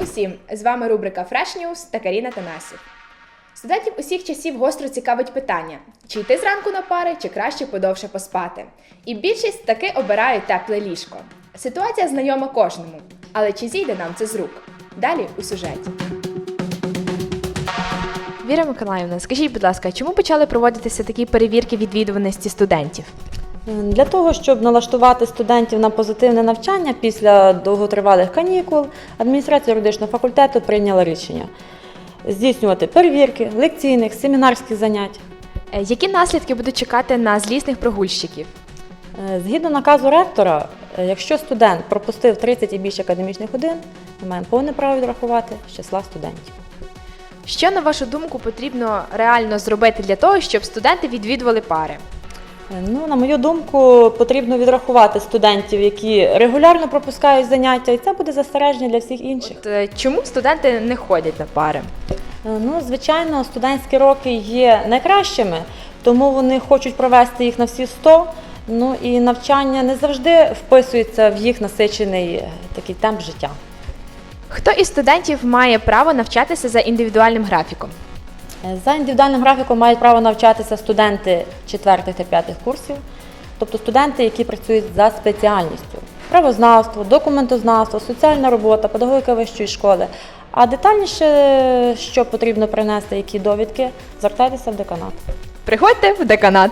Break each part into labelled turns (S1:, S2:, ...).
S1: усім! З вами рубрика Fresh News та Каріна Танасів. Студентів усіх часів гостро цікавить питання: чи йти зранку на пари, чи краще подовше поспати. І більшість таки обирають тепле ліжко. Ситуація знайома кожному, але чи зійде нам це з рук? Далі у сюжеті. Віра Миколаївна, скажіть, будь ласка, чому почали проводитися такі перевірки відвідуваності студентів?
S2: Для того, щоб налаштувати студентів на позитивне навчання після довготривалих канікул, адміністрація юридичного факультету прийняла рішення здійснювати перевірки лекційних, семінарських занять.
S1: Е, Які наслідки будуть чекати на злісних прогульщиків?
S2: Е, Згідно наказу ректора, е, якщо студент пропустив 30 і більше академічних годин, ми маємо повне право відрахувати з числа студентів.
S1: Що, на вашу думку, потрібно реально зробити для того, щоб студенти відвідували пари?
S2: Е, Ну, на мою думку, потрібно відрахувати студентів, які регулярно пропускають заняття, і це буде застереження для всіх інших.
S1: От, е, чому студенти не ходять на пари?
S2: Е, Ну, звичайно, студентські роки є найкращими, тому вони хочуть провести їх на всі 100. Ну і навчання не завжди вписується в їх насичений такий темп життя.
S1: Хто із студентів має право навчатися за індивідуальним графіком?
S2: Е, За індивідуальним графіком мають право навчатися студенти 4 та 5 курсів, тобто студенти, які працюють за спеціальністю: правознавство, документознавство, соціальна робота, педагогіка вищої школи. А детальніше, що потрібно принести, які довідки, звертайтеся в деканат.
S1: Приходьте в деканат.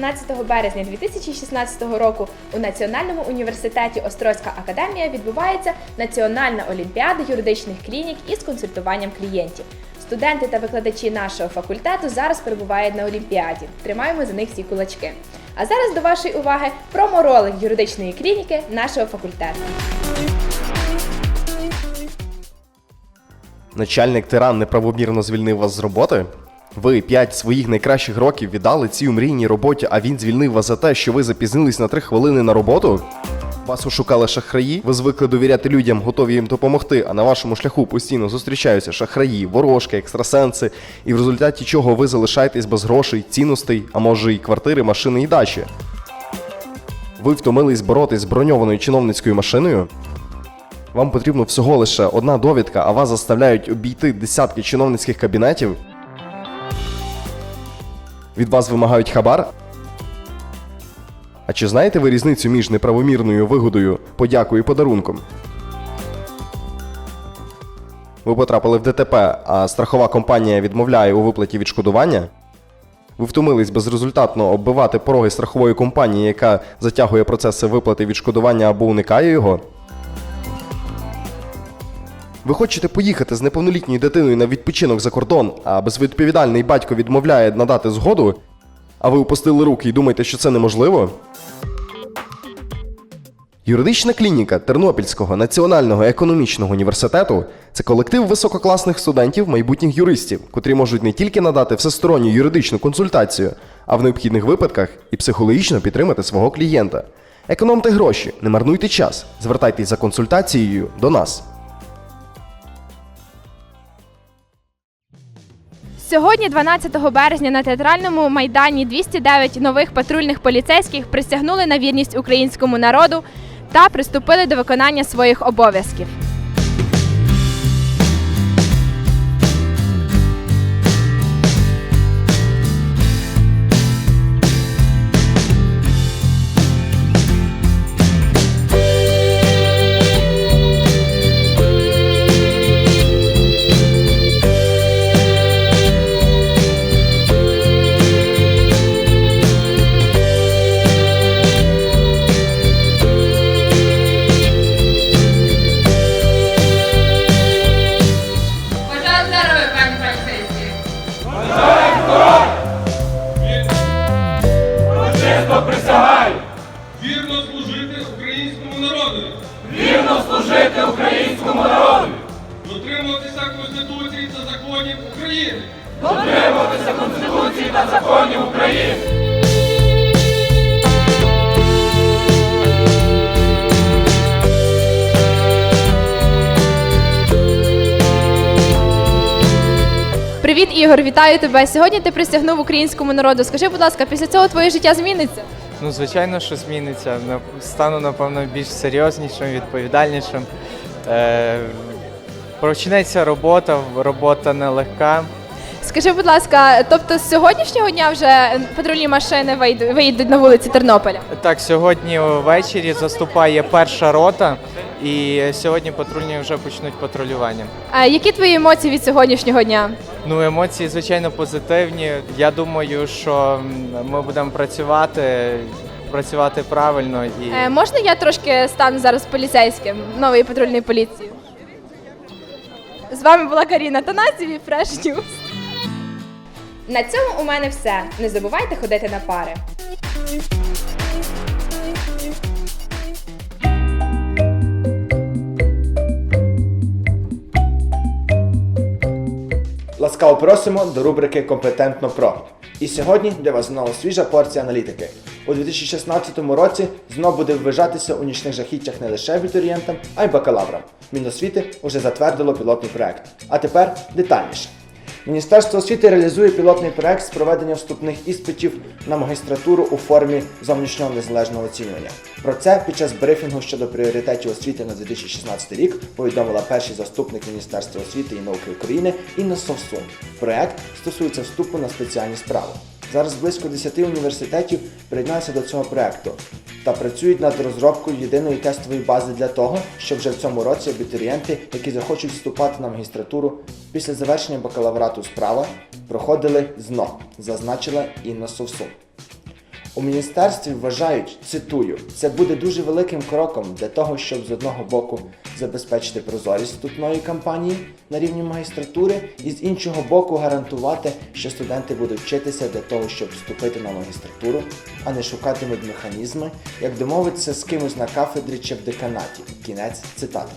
S1: 10-12 березня 2016 року у Національному університеті Острозька академія відбувається Національна олімпіада юридичних клінік із консультуванням клієнтів. Студенти та викладачі нашого факультету зараз перебувають на олімпіаді. Тримаємо за них всі кулачки. А зараз до вашої уваги проморолик юридичної клініки нашого факультету.
S3: Начальник тиран неправомірно звільнив вас з роботи? Ви п'ять своїх найкращих років віддали цій мрійній роботі, а він звільнив вас за те, що ви запізнились на три хвилини на роботу? Вас ошукали шахраї, ви звикли довіряти людям, готові їм допомогти, а на вашому шляху постійно зустрічаються шахраї, ворожки, екстрасенси, і в результаті чого ви залишаєтесь без грошей, цінностей, а може й квартири, машини і дачі. Ви втомились боротись з броньованою чиновницькою машиною? Вам потрібно всього лише одна довідка, а вас заставляють обійти десятки чиновницьких кабінетів. Від вас вимагають хабар. А чи знаєте ви різницю між неправомірною вигодою, подякою і подарунком? Ви потрапили в ДТП, а страхова компанія відмовляє у виплаті відшкодування? Ви втомились безрезультатно оббивати пороги страхової компанії, яка затягує процеси виплати відшкодування або уникає його? Ви хочете поїхати з неповнолітньою дитиною на відпочинок за кордон, а безвідповідальний батько відмовляє надати згоду? А ви опустили руки і думаєте, що це неможливо? Юридична клініка Тернопільського національного економічного університету це колектив висококласних студентів, майбутніх юристів, котрі можуть не тільки надати всесторонню юридичну консультацію, а в необхідних випадках і психологічно підтримати свого клієнта. Економте гроші, не марнуйте час. Звертайтесь за консультацією до нас.
S1: Сьогодні, 12 березня, на театральному майдані 209 нових патрульних поліцейських присягнули на вірність українському народу та приступили до виконання своїх обов'язків. Ігор! Вітаю тебе! Сьогодні ти присягнув українському народу. Скажи, будь ласка, після цього твоє життя зміниться?
S4: Ну, звичайно, що зміниться. Стану, напевно, більш серйознішим, відповідальнішим. Е, почнеться робота, робота нелегка.
S1: Скажи, будь ласка, тобто з сьогоднішнього дня вже патрульні машини вийдуть, виїдуть на вулиці Тернополя?
S4: Так, сьогодні ввечері заступає перша рота, і сьогодні патрульні вже почнуть патрулювання.
S1: А які твої емоції від сьогоднішнього дня?
S4: Ну, емоції, звичайно, позитивні. Я думаю, що ми будемо працювати, працювати правильно і.
S1: Е, можна я трошки стану зараз поліцейським нової патрульної поліції? З вами була Каріна Танасів і Fresh News. На цьому у мене все. Не забувайте ходити на пари.
S5: Ласкаво просимо до рубрики Компетентно Про. І сьогодні для вас знову свіжа порція аналітики. У 2016 році знов буде ввижатися у нічних жахіттях не лише абітурієнтам, а й бакалаврам. Міносвіти вже затвердило пілотний проект. А тепер детальніше. Міністерство освіти реалізує пілотний проект з проведення вступних іспитів на магістратуру у формі зовнішнього незалежного оцінювання. Про це під час брифінгу щодо пріоритетів освіти на 2016 рік повідомила перший заступник Міністерства освіти і науки України Інна Совсун. Проект стосується вступу на спеціальні справи. Зараз близько 10 університетів приєдналися до цього проекту та працюють над розробкою єдиної тестової бази для того, щоб вже в цьому році абітурієнти, які захочуть вступати на магістратуру після завершення бакалаврату справа, проходили ЗНО, зазначила Інна Совсун. У міністерстві вважають, цитую, це буде дуже великим кроком для того, щоб з одного боку забезпечити прозорість вступної кампанії на рівні магістратури, і з іншого боку гарантувати, що студенти будуть вчитися для того, щоб вступити на магістратуру, а не шукатимуть механізми, як домовитися з кимось на кафедрі чи в деканаті. Кінець цитати.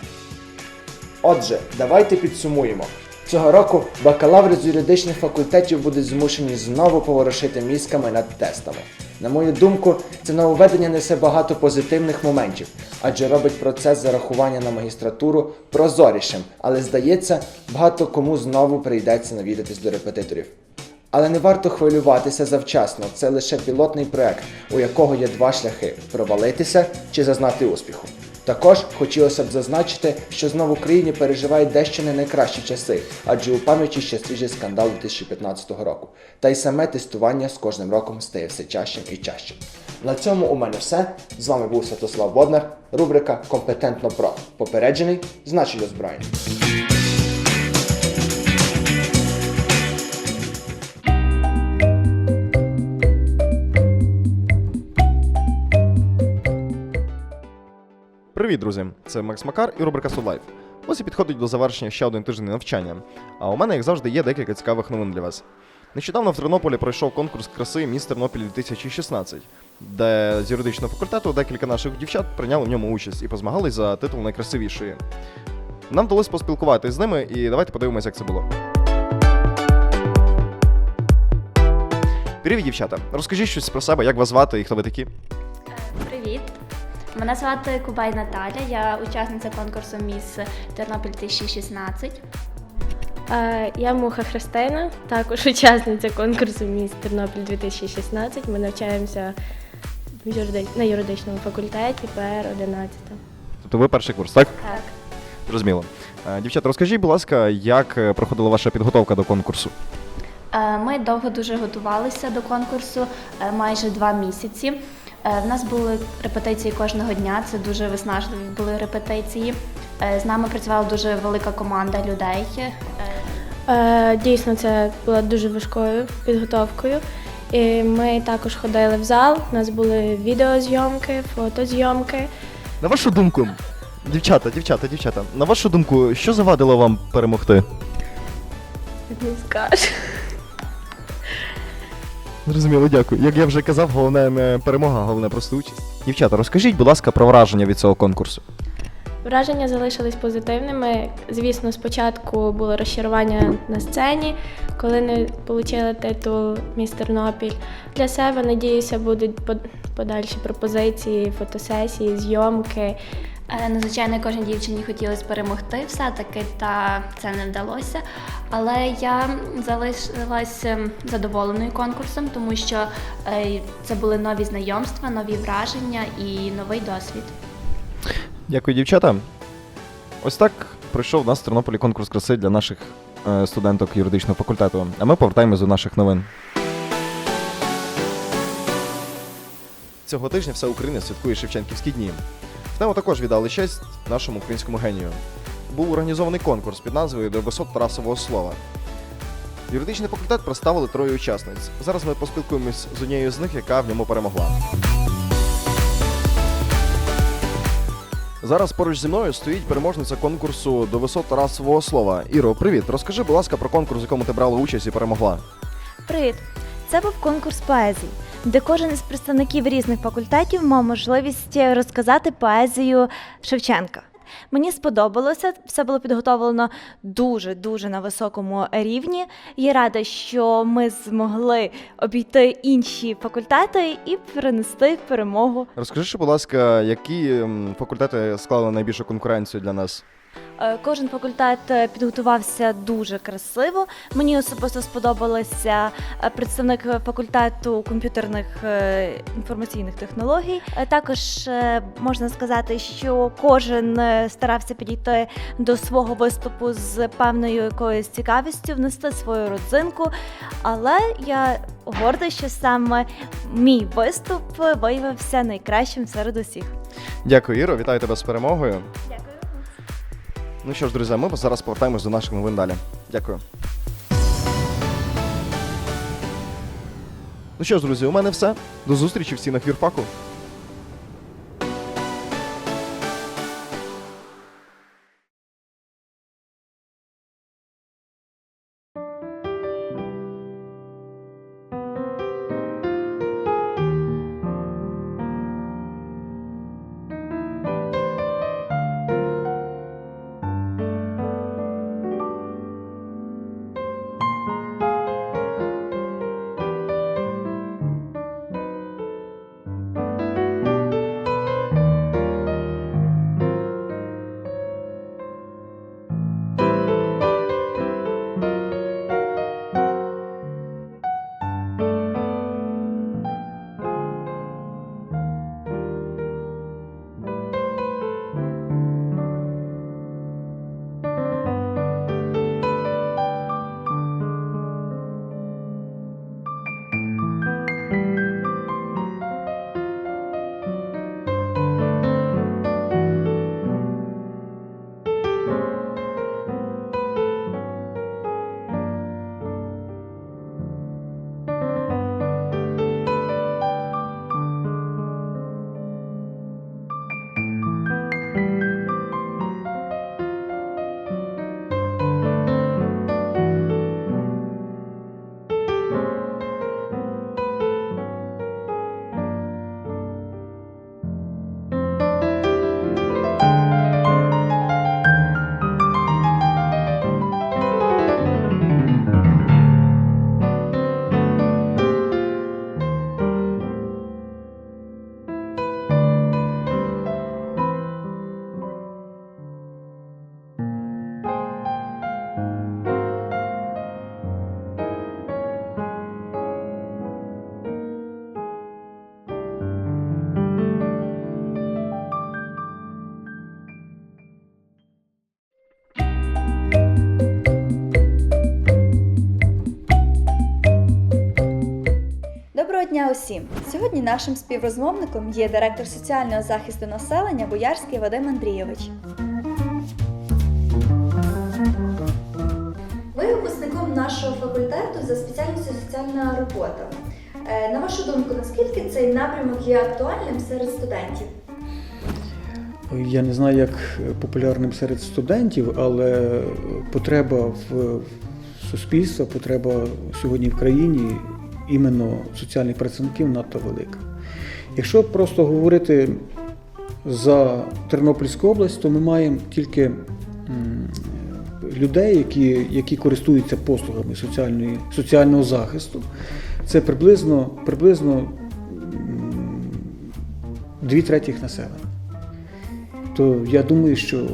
S5: Отже, давайте підсумуємо. Цього року бакалаври з юридичних факультетів будуть змушені знову поворушити мізками над тестами. На мою думку, це нововведення несе багато позитивних моментів, адже робить процес зарахування на магістратуру прозорішим, але здається, багато кому знову прийдеться навідатись до репетиторів. Але не варто хвилюватися завчасно. Це лише пілотний проект, у якого є два шляхи провалитися чи зазнати успіху. Також хотілося б зазначити, що знову в Україні переживає дещо не найкращі часи, адже у пам'яті ще свіжий скандал 2015 року. Та й саме тестування з кожним роком стає все чащим і чащим. На цьому у мене все. З вами був Святослав Боднар, рубрика Компетентно Про. Попереджений, значить озброєний.
S3: Привіт, друзі! Це Макс Макар і рубрика Судлайф. Ось і підходить до завершення ще один тиждень навчання. А у мене, як завжди, є декілька цікавих новин для вас. Нещодавно в Тернополі пройшов конкурс краси Міс Тернопіль 2016, де з юридичного факультету декілька наших дівчат прийняли в ньому участь і позмагались за титул найкрасивішої. Нам вдалося поспілкуватися з ними, і давайте подивимося, як це було. Привіт, дівчата! Розкажіть щось про себе, як вас звати і хто ви такі?
S6: Мене звати Кубай Наталя, я учасниця конкурсу Міс Тернопіль 2016.
S7: Е, Я Муха Христина, також учасниця конкурсу Міс Тернопіль 2016. Ми навчаємося на юридичному факультеті ПР 11.
S3: Тобто ви перший курс, так?
S7: Так.
S3: Зрозуміло. Е, Дівчата, розкажіть, будь ласка, як е, проходила ваша підготовка до конкурсу?
S6: Ми довго дуже готувалися до конкурсу, майже два місяці. Е, В нас були репетиції кожного дня, це дуже виснажливі були репетиції. Е, З нами працювала дуже велика команда людей. Е,
S7: Дійсно, це була дуже важкою підготовкою. І ми також ходили в зал, у нас були відеозйомки, фотозйомки.
S3: На вашу думку, дівчата, дівчата, дівчата, на вашу думку, що завадило вам перемогти?
S7: Не скажу.
S3: Зрозуміло, дякую. Як я вже казав, головне не перемога, головне просто участь. Дівчата, розкажіть, будь ласка, про враження від цього конкурсу.
S7: Враження залишились позитивними. Звісно, спочатку було розчарування на сцені, коли не отримали титул Міс Тернопіль. Для себе, надіюся, будуть под- подальші пропозиції, фотосесії, зйомки.
S6: Е, Ну, звичайно, кожній дівчині хотілося перемогти все-таки, та це не вдалося. Але я залишилась ем, задоволеною конкурсом, тому що е, це були нові знайомства, нові враження і новий досвід.
S3: Дякую, дівчата. Ось так пройшов у нас в Тернополі конкурс краси для наших е, студенток юридичного факультету. А ми повертаємось до наших новин. Цього тижня вся Україна святкує Шевченківські дні. В тему також віддали честь нашому українському генію. Був організований конкурс під назвою До висот Тарасового слова. Юридичний факультет представили троє учасниць. Зараз ми поспілкуємось з однією з них, яка в ньому перемогла. Зараз поруч зі мною стоїть переможниця конкурсу до висот Тарасового слова. Іро, привіт. Розкажи, будь ласка, про конкурс, в якому ти брала участь і перемогла.
S8: Привіт! Це був конкурс поезії, де кожен із представників різних факультетів мав можливість розказати поезію Шевченка. Мені сподобалося, все було підготовлено дуже дуже на високому рівні. Я рада, що ми змогли обійти інші факультети і принести перемогу.
S3: Розкажи, будь ласка, які факультети склали найбільшу конкуренцію для нас?
S8: Е, Кожен факультет е, підготувався дуже красиво. Мені особисто сподобалося е, представник факультету комп'ютерних інформаційних технологій. Також можна сказати, що кожен старався підійти до свого виступу з певною якоюсь цікавістю, внести свою родзинку. Але я горда, що саме мій виступ виявився найкращим серед усіх.
S3: Дякую, Іро, вітаю тебе з перемогою.
S8: Дякую.
S3: Ну що ж, друзі, ми зараз повертаємось до наших новин далі. Дякую. Ну що ж, друзі, у мене все. До зустрічі в стінах вірфаку.
S9: Усім! Сьогодні нашим співрозмовником є директор соціального захисту населення Боярський Вадим Андрійович. Ви випускником нашого факультету за спеціальністю соціальна робота. Е, На вашу думку, наскільки цей напрямок є актуальним серед студентів?
S10: Я не знаю, як популярним серед студентів, але потреба в суспільства, потреба сьогодні в країні іменно соціальних працівників надто велика. Якщо просто говорити за Тернопільську область, то ми маємо тільки людей, які, які користуються послугами соціальної, соціального захисту. Це приблизно, приблизно дві третіх населення. то я думаю, що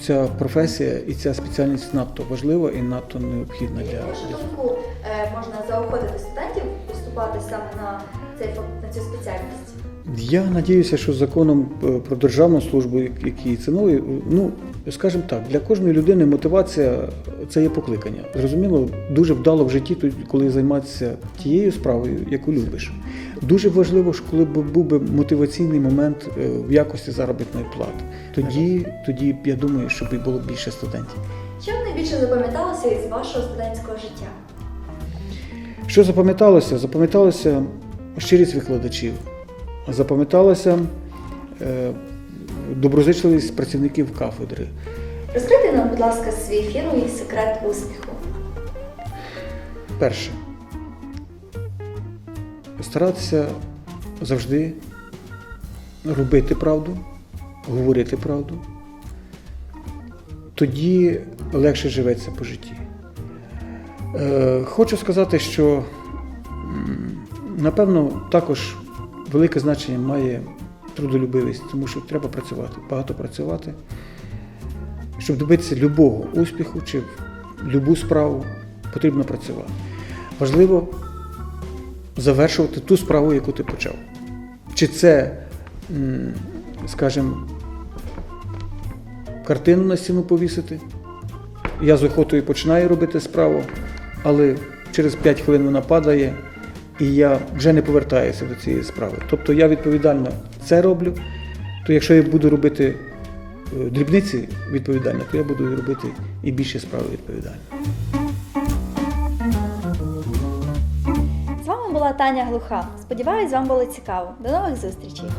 S10: ця професія і ця спеціальність надто важлива і надто необхідна для,
S9: вашу думку, е, можна заохотити студентів поступати саме на, цей, на цю спеціальність?
S10: Я надіюся, що законом е, про державну службу, як- який ціною, ну скажімо так, для кожної людини мотивація це є покликання. Зрозуміло, дуже вдало в житті, коли займатися тією справою, яку любиш. Дуже важливо, що коли б був би мотиваційний момент е, в якості заробітної плати. Тоді, тоді я думаю, що б було більше студентів.
S9: Що найбільше запам'яталося із вашого студентського життя?
S10: Що запам'яталося? Запам'яталося щирість викладачів, запам'яталося е, доброзичливість працівників кафедри.
S9: Розкрийте нам, будь ласка, свій фірмовий секрет успіху.
S10: Перше. Старатися завжди робити правду, говорити правду. Тоді легше живеться по житті. Е, хочу сказати, що напевно також велике значення має трудолюбивість, тому що треба працювати, багато працювати, щоб добитися любого успіху чи любу справу, потрібно працювати. Важливо завершувати ту справу, яку ти почав. Чи це, скажімо, картину на стіну повісити. Я з охотою починаю робити справу, але через 5 хвилин вона падає, і я вже не повертаюся до цієї справи. Тобто я відповідально це роблю, то якщо я буду робити е, дрібниці відповідально, то я буду робити і більше справи відповідально.
S9: З вами була Таня Глуха. Сподіваюсь, вам було цікаво. До нових зустрічей!